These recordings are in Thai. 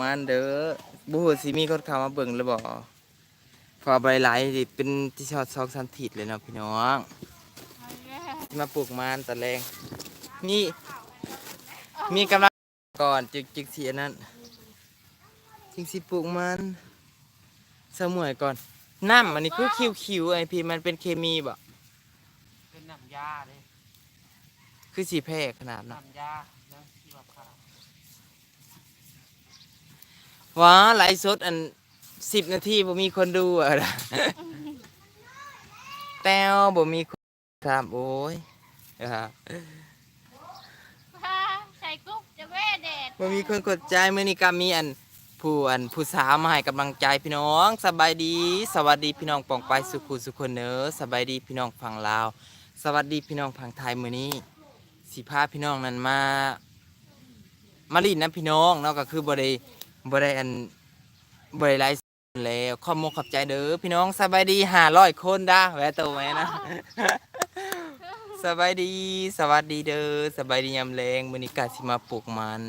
มันเด้อบูฮูสิมีคนเข้ามาเบิ่งหรือบ่พอใบไหลนี่เป็นที่ชอดซอกสันถิดเลยเนาะพี่น้อง มาปลูกมันตะแรงนี่ มีกำลังก่อนจึกจึกสีอันนั้นจึงสิปลูกมันสมวยก่อนน้ำอันนี้คือคิวคิวๆไอพี่มันเป็นเคมีบ่เป็นน้ำยาเลยคือสีแพร่ขนาดนั้นน้ำยาแล้วที่ว่าข้าว ว้าไลฟ์สดอันสิบนาทีบ่มีคนดูอะนะแต้วบ่มีคนครับโอ้ยครับใส่กุ๊กจะแว่แดดบ่มีคนกดใจมื้อนี้ก็มีอันผู้อันผู้สาวมาให้กำลังใจพี่น้องสบายดี สวัสดีพี่น้องปองไปสุขุสุคนเนอสบายดีพี่น้องฝั่งลาว สวัสดีพี่น้องฝั่งไทยมื้อนี้สิพาพี่น้องนั้นมามาลีนนะพี่น้องเนาะก็คือบ่ได้ บ่ได้อันบ่ได้ไลฟ์แล้วขอบมกขอบใจเด้อพี่น้องสบายดี500คนด้าแวะตัวแม่นะ สบายดีสวัสดีเด้อสบายดียามแรงมื้อนี้กะสิมาปลูกมัน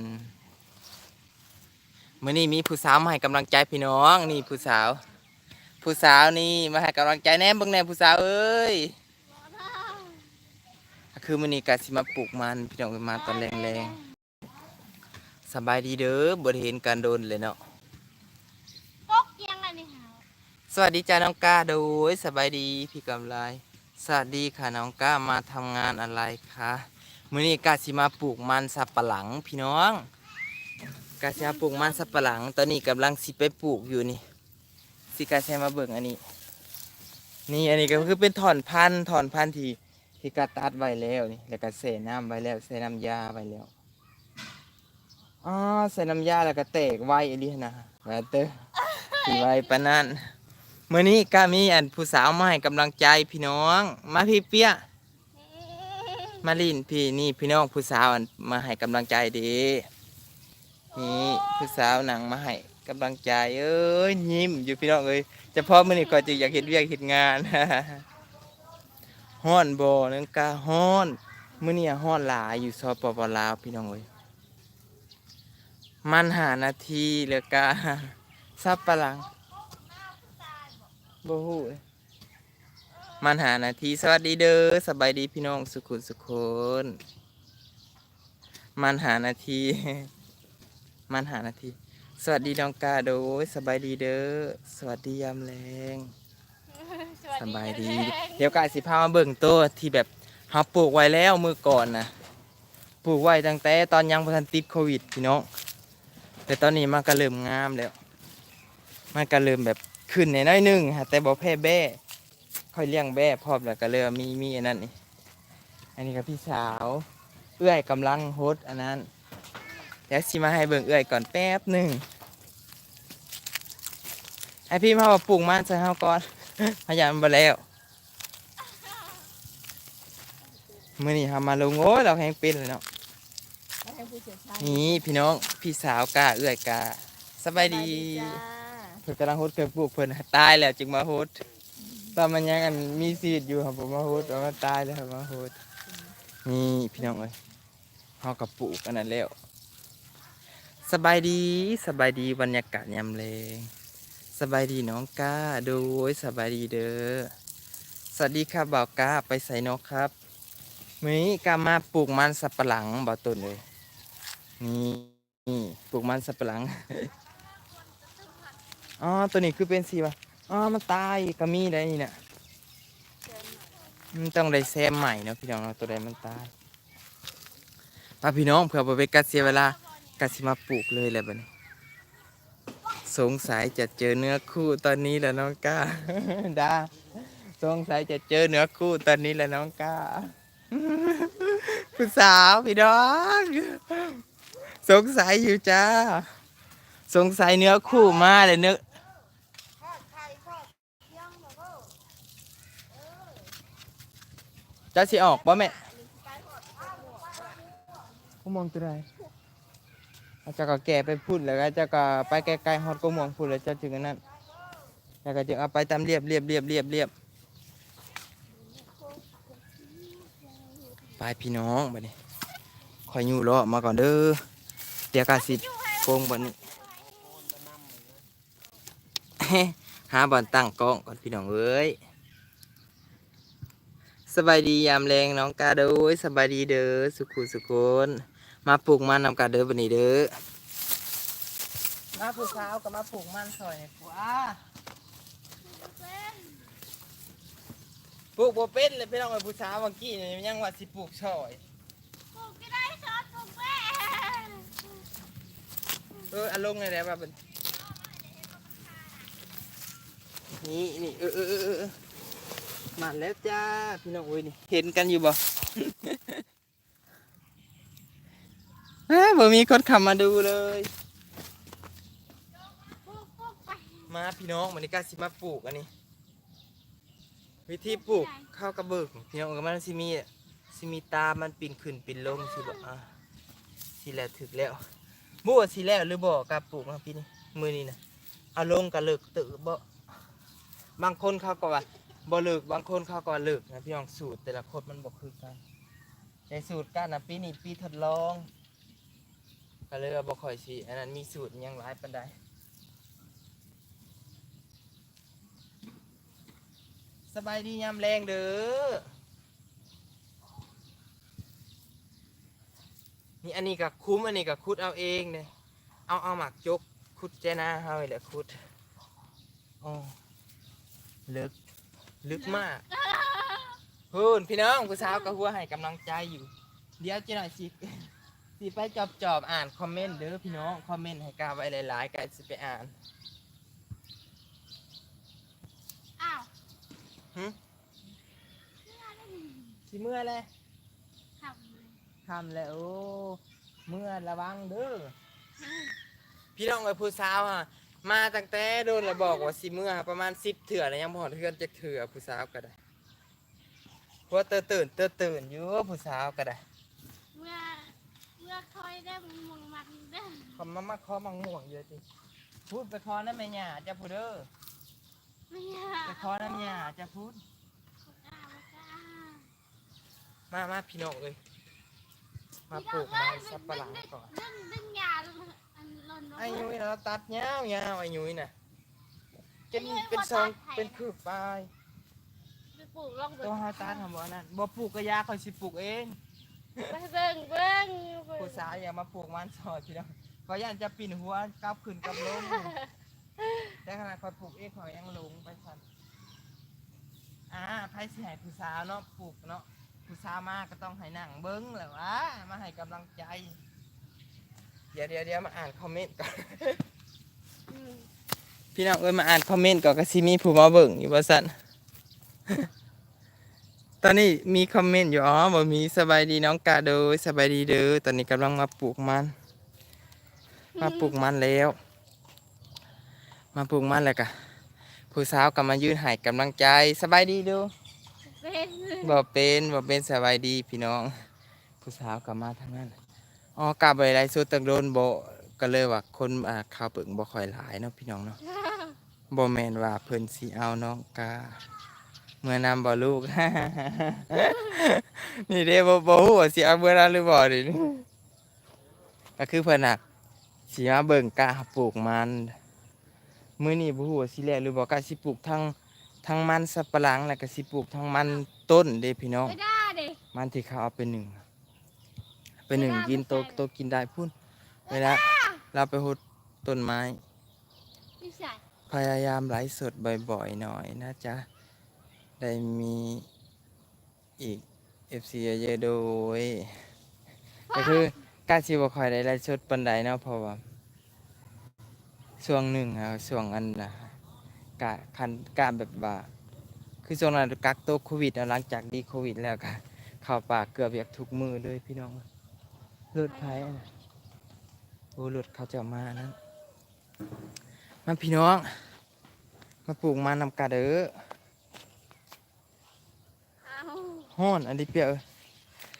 มื้อนี้มีผู้สาวมาให้กำลังใจพี่น้องนี่ผู้สาว ผู้สาวนี่มาให้กำลังใจแน่เบิ่งแน่ผู้สาวเอ้ยคือมื้อนี้กะสิมาปลูกมันพี่น้องมาตอนแรงๆ สบายดีเด้อบ่ได้เห็นกันโดนเลยเนาะกุ๊กยังไงนี่หาสวัสดีจ้าน้องก้าโดยสบายดีพี่กำไรสวัสดีค่ะน้องก้ามาทำงานอะไรคะมื้อนี้กาสิมาปลูกมันสับปะหลังพี่น้องกาสิมาปลูกมันสับปะหลัง ตอนนี้กำลังสิไปปลูกอยู่นี่ สิกาใช้มาเบิ่งอันนี้ นี่อันนี้ก็คือเป็นถอนพันธุ์ถอนพันธุ์ที่ที่กาตัดไว้แล้วนี่แล้วก็ใส่น้ำไว้แล้วใส่น้ำยาไว้แล้ว อ๋อใส่น้ำยาแล้วก็แตกไว้อันนี้นะแล้วเตอสิไว้ปานนั้นเมื่อนี้ก็มีอันผู้สาวมาให้กำลังใจพี่น้อง มาพี่เปี้ย มาลินพี่นี่พี่น้องผู้สาวอันมาให้กำลังใจดีนี่ผู้สาวหนังมาให้กำลังใจเอ้ยยิ้มอยู่พี่น้องเอ้ยเฉพาะมื่อนี้ก็จะอยากเห็นเวียกเห็นงานฮ้อนบ่นังกาฮ้อนเมื่อนี้ฮ้อนหลายอยู่สปปลาวพี่น้องเอ้ย มันหานาทีเหลือกาซับปะหลังบ่ฮู้มันหานาทีสวัสดีเด้อสบายดีพี่น้องสุขุนสุคนมันหานาที มันหานาที สวัสดีน้องกาโดยสบายดีเด้อสวัสดียามแรงสบายดี เดี๋ยวกาสิพามาเบิ่งตัวที่แบบเฮาปลูกไว้แล้วมือก่อนนะปลูกไว้ตั้งแต่ตอนยังบ่ทันติดโควิดพี่น้อง แต่ตอนนี้มันก็เริ่มงามแล้ว มันก็เริ่มแบบขึ้นในน้อยหนึงฮะแต่บ่แพ้แบ้ค่อยเลี้ยงแบ้พร้อมแล้วก็เลยมีมีอันนั้นนี่อันนี้กับพี่สาว เอื้อยกำลังโฮดอันนั้นเดี๋ยวสิมาให้เบิ่งเอื้อยก่อนแป๊บหนึ่งให้พี่มาปลูกมันใส่เฮาก่อนพยายามมาแล้วมื้อนี้เฮามาลงโอ้เราแฮงเป็นเลยเนาะ นี่พี่น้องพี่สาวกาเอื้อยกาสบายดีเพิ่นกำลังโฮดเคยปลูกเพิ่นน่ะตายแล้วจึงมาโฮดตอนมันยังอันมีชีวิตอยู่ครับผมมาโฮดตอนมันตายแล้วครับมาโฮดนี่พี่น้องเอ้ยเฮากับปลูกอันนั้นแล้วสบายดีสบายดีบรรยากาศยามแลงสบายดีน้องก้าโดยสบายดีเด้อสวัสดีครับบ่าวก้าไปใส่นกครับมื้อนี้กามาปลูกมันสับปะหลังบ่าวต้นเลย นี่นี่ปลูกมันสับปะหลังอ๋อตัวนี้คือเป็นสีป่ะอ๋อมันตายก็มีได้นี่เนี่ยมันต้องได้แซมใหม่เนาะพี่น้องเนาะตัวใดมันตายมาพี่น้องเผื่อบ่ไปกัดเสียเวลากัดสิมาปลูกเลยแหละบัดนี้สงสัยจะเจอเนื้อคู่ตอนนี้แหละน้องก้าดาสงสัยจะเจอเนื้อคู่ตอนนี้แหละน้องก้าผู้สาวพี่น้อง สงสัยอยู่จ้า สงสัยเนื้อคู่มาเลยเนื้อจะสิออกป่ะแม่กูมองตัวไหนอาจจะก็แก่ไปพูดแล้วก็จะก็ไปไกลๆฮอดกูมองพูดแล้วจะถึงอันนั้นแล้วก็จะเอาไปตามเรียบเรียบเรียบเรียบเรียบไปพี่น้องบัดนี้คอยอยู่รอมาก่อนเด้อ เดี๋ยวกาสิโกงบัดนี้ หาบอลตั้งกล้องก่อนพี่น้องเอ้ยสบายดียามแรงน้องกาเด้อสบายดีเด้อสุขุสุขนมาปลูกมันนำกาเด้อบันนี้เด้อมาผู้สาวก็มาปลูกมันซอยนี่ผัวปลูกบ่เป็นเลยพี่น้องไอ้ผู้สาวเมื่อกี้นี่ยังว่าสิปลูกซอย ปลูกก็ได้ชอบปลูกแม่ เอออารมณ์ไงและว่าเป็นนี่นี่เออเออเออมาแล้วจ้าพี่น้องเอ้ยนี่เห็นกันอยู่บ่เบ่มีคนขับมาดูเลย มาพี่น้องมันนี่กล้าสิมาปลูกอันนี้ วิธีปลูกข้าวกระเบิกพี่น้องก็มันสิมีสิมีตามันปิ่นขึ้นปิ่นลงสิบ่อะสิแล้วถึกแล้ว บ่ว่สิแล้วหรือบ่กล้าปลูกนะพี่นี่มือนี้นะเอาลงก็เลิกตึบ่บางคนเขาก็ว่าบ่เลิกบางคนเขาก็ว่าเลิกนะพี่น้องสูตรแต่ละคนมันบ่คือกันแต่สูตรกันนะปีนี้ปีทดลองก็เลยว่าบ่ค่อยสิอันนั้นมีสูตรยังหลายปานใดสบายดียามแรงเด้อ นี่อันนี้ก็คุ้มอันนี้ก็คุดเอาเองเนี่ยเอาเอาหมักจกคุดเจนาเฮาเลยคุดอ๋อลึกลึกมากพูนพี่น้องผู้สาวก็หัวให้กำลังใจอยู่ เดี๋ยวจะหน่อยสิสิไปจอบจอบๆอ่านคอมเมนต์เด้อพี่น้องคอมเมนต์ให้กาไว้หลายๆก็สิไปอ่านอ้าวหึสิเมื่อเลยทำเลย ทำแล้วโอ้เมื่อระวังเด้อพี่น้องไอ้ผู้สาวอะมาตั้งแต่โดนระบอกว่าสิเมื่อประมาณสิบเถื่อแล้วยังพอเทือนจะเถื่อผู้สาวก็ได้เพราะว่าเตอตื่นเตอตื่นอยู่ผู้สาวก็ได้เมื่อเมื่อคอยได้มึงมึงมักเด้อคำมามาคอมังม่วงเยอะจิพูดไปคอนั่นแม่ย่าจะพูดเด้อไม่อยาไปกคอนั่นย่าจะพูดกล้าไม่กล้า มามาพี่น้องเอ้ย มาปลูกไม้สับปะหลังก่อน ดึงดึงยาอันหล่นลงไอ้ยุ้ยเราตัดยาวยาวไอ้ยุ้ยน่ะเป็นเป็นซองเป็นคืบปลายไปปลูกลองเบิ่ตัวงเฮาตาทำบ่นั่นบ่ปลูกกระยาคอยสิปลูกเองไปเบิ่งเบิ่งเบิ่งผู้สาวอย่ามาปลูกมันซอยพี่น้องก็ย่านจะปิ่นหัวกลับขึ้นกลับลงแต่ขนาดคอยปลูกเองคอยยังลงไปสั่นอ่าไผสิให้ผู้สาวเนาะปลูกเนาะ ผู้สาวมาก็ต้องให้นั่งเบิ่งแหละวะมาให้กำลังใจ เดี๋ยวเดี๋ยวเดี๋ยวมาอ่านคอมเมนต์ก่อน พี่น้องเอ้ยมาอ่านคอมเมนต์ก่อนก็สิมีผู้มาเบิ่งอยู่ว่าซั่นตอนนี้มีคอมเมนต์อยู่อ๋อบ่มีสบายดีน้องกาโดยสบายดีเด้อตอนนี้กำลังมาปลูกมัน มาปลูกมันแล้ว มาปลูกมันแล้วกะผู้สาวก็มายืนให้กำลังใจสบายดีเดู เป็นบ่เป็นบ่เป็นสบายดีพี่น้อง ผู้สาวก็มาทางนั้นอ๋อกลับไปไรสุดตักโดนบ่ก็เลยว่าคนอ่าข่าวเปิงบ่ค่อยหลายเนาะพี่น้องเนาะบ่แม่นว่าเพิ่นสิเอาน้องกาเมื่อนำบ่ลูก นี่เด้บ่บ่ฮู้ว่าสิเอาเมื่อนั้นหรือบ่ดิก็คือเพิ่นน่ะสิมาเบิ่งกาปลูกมันมื้อนี้บ่ฮู้ว่าสิแล้วหรือบ่กาสิปลูกทั้ง ทั้งมันสับปะหลังแล้วก็สิปลูกทั้งมันต้นเด้พี่น้อง ไม่ได้เด็มันที่เขาเอาไปหนึ่งไปหนึ่งกินโตโตกินได้พุ่นเวลาเราไปหดต้นไม้ไม่ใช่พยายามไลฟ์สดบ่อยๆหน่อยนะจ๊ะ ได้มีอีก FC เยอะๆโดยก็คือการสิบ่ค่อยได้ไลฟ์สดปานใดเนาะเพราะว่าช่วงหนึ่งอะช่วงอันน่ะ กะคันกะแบบว่า คือช่วงนั้นกักตัวโควิดอะหลังจากดีโควิดแล้วก็เข้าป่าเกือบอยากทุกมือเลยพี่น้องรถไฟอะนะโอ้รถเขาจะมานั้นมาพี่น้อง มาปลูกมานำกาเด้อเอาฮ้อนอันนี้เปียกเอ้ย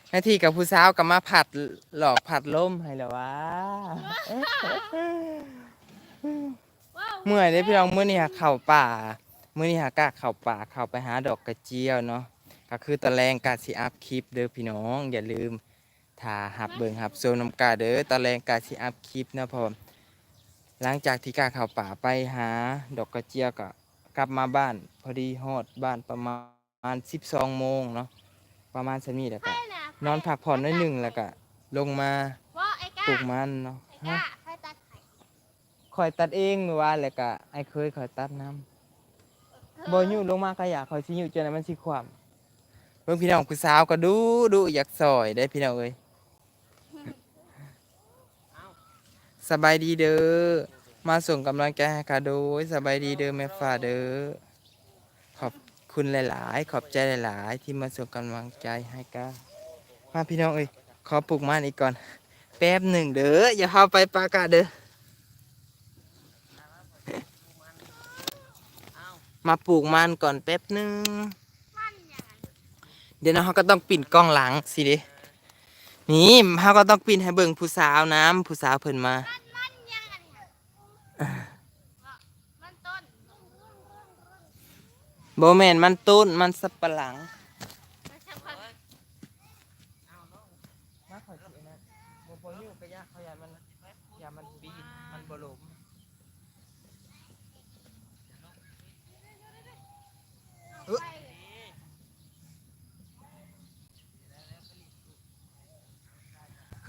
หน้าที่กับผู้สาวกับมาผัดหลอกผัดลมให้แล้ววะว้าว เมื่อยเลยพี่น้องเมื่อนี้หาเข่าป่าเมื่อนี้หากะเข่าป่าเข่าไปหาดอกกระเจียวเนาะก็คือตะแรงกาสิอัพคลิปเด้อพี่น้อง อย่าลืมถ้าหับเบิ่งหับโซนำกาเด้อตะแรงกาสิอัพคลิปเนาะเพอหลังจากที่กาเข้าป่าไปหาดอกกระเจียวก็กลับมาบ้าน พอดีฮอดบ้านประมาณ12โมงเนาะประมาณสักนี้แหละก็ใช่น่ะนอนพักผ่อนน้อยหนึ่งแล้วก็ลงมาว่าไอ้ก้าปลูกมันเนาะ คอยตัดเองเมื่อวานแล้วก็ไอ้เคยคอยตัดน้ำบ่ยู่ลงมาก็อยากคอยสิอยู่จนนั้นมันสิความเบิ่งพี่น้องผู้สาวก็ดูดูอยากซอยได้พี่น้องเอ้ยสบายดีเด้อมาส่งกำลังใจให้ค่ะโดยสบายดีเด้อแม่ฟ้าเด้อขอบคุณหลาย ๆ ขอบใจหลาย ๆ ที่มาส่งกำลังใจให้ก้ามาพี่น้องเอ้ยขอปลูกมันอีกก่อน แป๊บหนึ่งเด้ออย่าเข้าไปปากาเด้อ มาปลูกมันก่อนแป๊บหนึงมันอย่างนั้นเดี๋ยวนะเขาก็ต้องปิ่นกล้องหลังสิเดินี่เขาก็ต้องปิ่นให้เบิ่งผู้สาวน้ำผู้สาวเพิ่นมามันมันอย่างนั้นเนี่ยว่ามันต้นโบแมนมันต้นมันสับปะหลัง มันสำคัญ มาขอสินะโบโบยู่กะยะเขาอย่ามันอย่ามันปีนมันบ่ลมเอ้อ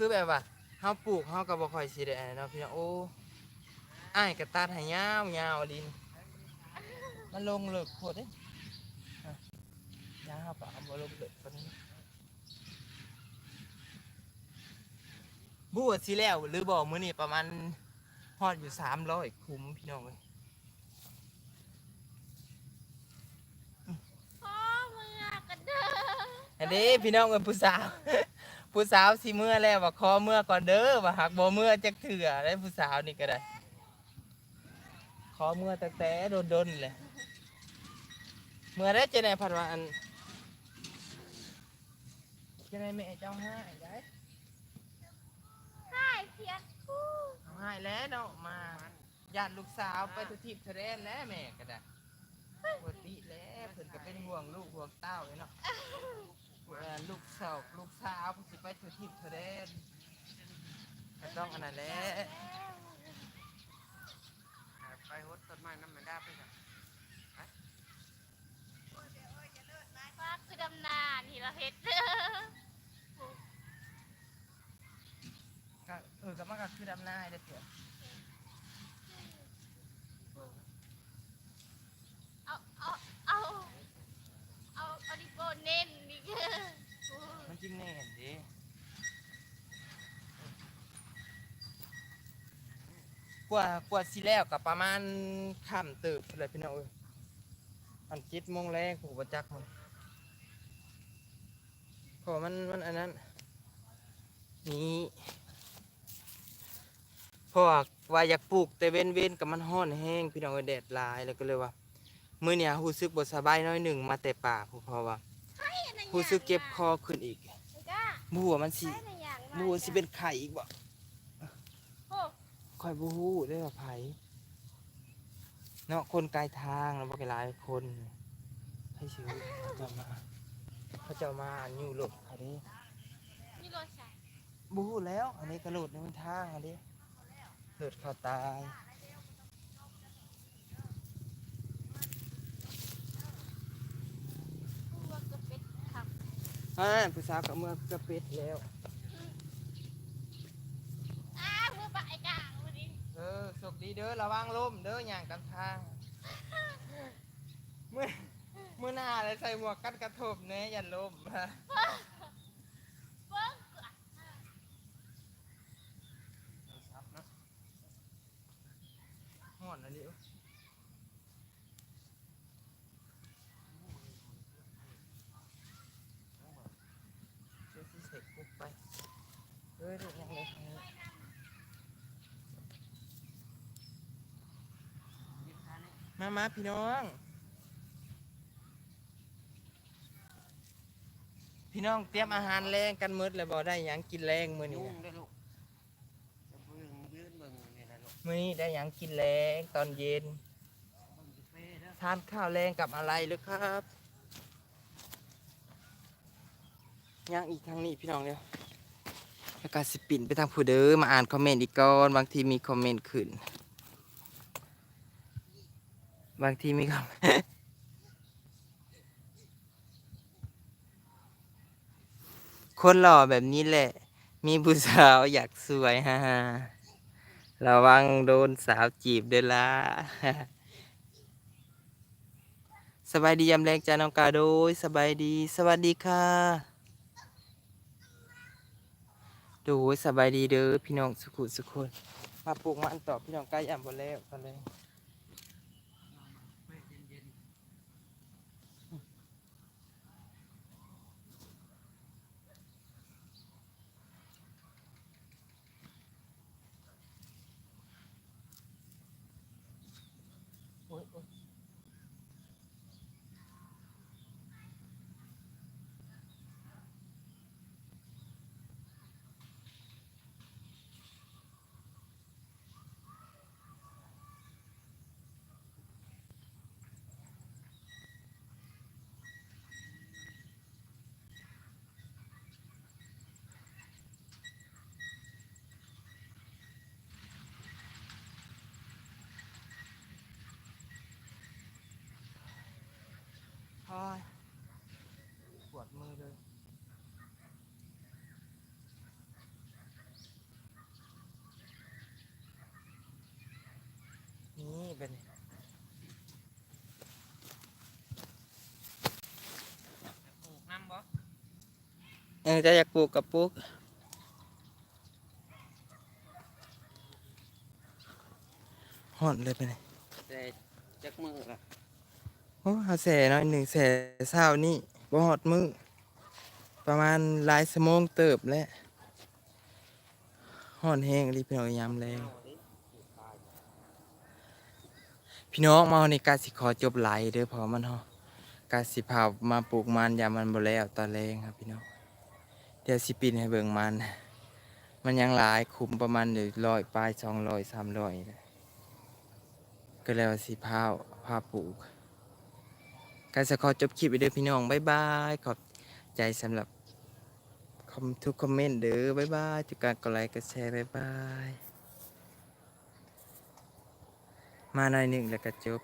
คือ แบบว่าเฮาปลูกเฮาก็บ่ค่อยสิได้อันนั้นเนาะพี่น้องโอ้อ้ายก็ตัดให้ยาวยาวๆดิน มันลงเลิกโคตรเด้ฮะยางเฮาก็เอาบ่ลงเลิกปานนี้บูดสิแล้วหรือบอกมื้อนี้ประมาณฮอดอยู่สามร้อยคุ้มพี่น้องเลยพ่อมือกันเด้ออันนี้พี่น้องเป็นผู้สาว ผู้สาวสิเมื่อแล้วว่าขอเมื่อก่อนเด้อว่าหักบ่เมื่อจักเถื่อได้ผู้สาวนี่ก็ได้ ขอเมื่อตั้งแต่โดนๆเลยเมื่อได้จะไหนผัดว่าอันจะไหนแม่เจ้าให้ได้ใช่เพียนคู่เอาให้แล้วเนาะมาญาติลูกสาวไปทุทิพย์ทะเลแล้วแม่ก็ได้ปกติแล้วเพิ่นก็เป็นห่วงลูกห่วงเต้าเลยเนาะ ลูกสาวลูกสาวเพิ่นสิไปทุทิพย์ทะเลก็ต้องอันนั้นแหละไปฮดต้นไม้น้ำมันได้ไปจ้ะว่าคือดำนานี่เราเฮ็ดเด้อก็เออก็มันก็คือดำนาให้ได้เถอะ เอาเอาเอาเอาเอาดิโกเน้นนี่เด้อ มันจริงแน่เห็นดิ กว่ากว่าสิแล้วก็ประมาณค่ำตึกเลยพี่น้องเอ้ยอันเจ็ดโมงแรกผมประจักมันเพราะมันมันอันนั้น นี่เพราะว่าว่าอยากปลูกแต่เว้นเว้นๆกับมันห้อนแห้งพี่น้องเอ้ยแดดหลายแล้วก็เลยว่ามื้อเนี่ยรู้สึกบ่สบายน้อยหนึ่งมาแต่ป่าเพราะว่ารู้สึกเจ็บคอขึ้นอีกไอ้ก้าบัวามันสิใช่ในอย่างบัวาสิเป็นไข่อีกบ่โอ้ คอยบูฮู้ได้ว่าไผเนาะคนไกลทางแล้วบ่ไกลหลายคนให้สิวเขาจะมาเขาจะมาอันอยู่รถเขาเด้นี่รถใส่บูฮู้แล้ว อันนี้กระโดดในมันทางอันนี้รถเขาตายพวกก็เป็นขับอ่าผู้สาวกับเมื่อกระเป็ดแล้ว อ้ามือปะไอ้ก้าวันนี้ เออสุข ดีเด้อระวังล้มเด้ออย่างตามทางเมื่อเมื่อหน้าเลยใส่หมวกกันกระทบเน่อย่าล้มฮะเบิ้งห่อนอะไรเดี๋ยวสิเสกปุ๊บไปเฮ้ยเด็กยังเล็กอยู่ มามาพี่น้อง พี่น้องเตรียมอาหารแรงกันหมืดเลยบ่ได้หยังกินแรงมื้อนี้ยุ่งนะได้ลูกจะเบิ่งยืนเบิ่งนี่นะลูกมื้อนี้ได้หยังกินแรงตอนเย็นเบิ่งสิเป้เด้อทานข้าวแรงกับอะไรหรือครับย่างอีกทางนี้พี่น้องเดียวแล้วก็สิปิ่นไปทางผู้เด้อมาอ่านคอมเมนต์อีกก่อนบางทีมีคอมเมนต์ขึ้น บางทีมีคำคนหล่อแบบนี้แหละ มีผู้สาวอยากสวยฮ่าฮ่าระวังโดนสาวจีบเด้อล่ะสบายดียามแรงจ้าน้องกาโดยสบายดี สวัสดีค่ะดูสบายดีเด้อพี่น้องสุขุสุขคนมาปลูกมันต่อพี่น้องใกล้ยามบนแล้วตอนแรก โอ๊ยโอ๊ยโอ้ย ปวดมือเลยนี่เป็นปลูกน้ำบ่เออจะอยากปลูกกับปลูกหอนเลยไปเลยแต่จักมือละ โอ้เอาแสน้อยหนึ่งแสเศร้านี่บ่หอดมือ ประมาณหลายสมงเติบแล้วหอนแห้งรีพี่น้องยามแรงพี่น้องมาในกาสิขอจบไหลเด้อพอมันเฮากาสิพามาปลูกมันยามมันบ่แล้วตอนแรงครับพี่น้องเดี๋ยวสิปินให้เบิ่งมัน มันยังหลายคุมประมาณเดี๋ยวร้อยปลายสองร้อยสามร้อยก็แล้วสิพาพาปลูก กาสิขอจบคลิปไปเด้อพี่น้องบ๊ายบายขอบใจสำหรับคอมทุกคอมเมนต์เด้อบ๊ายบายทุกการกดไลค์กดแชร์บ๊ายบายมาหน่อยหนึ่งแล้วก็จบ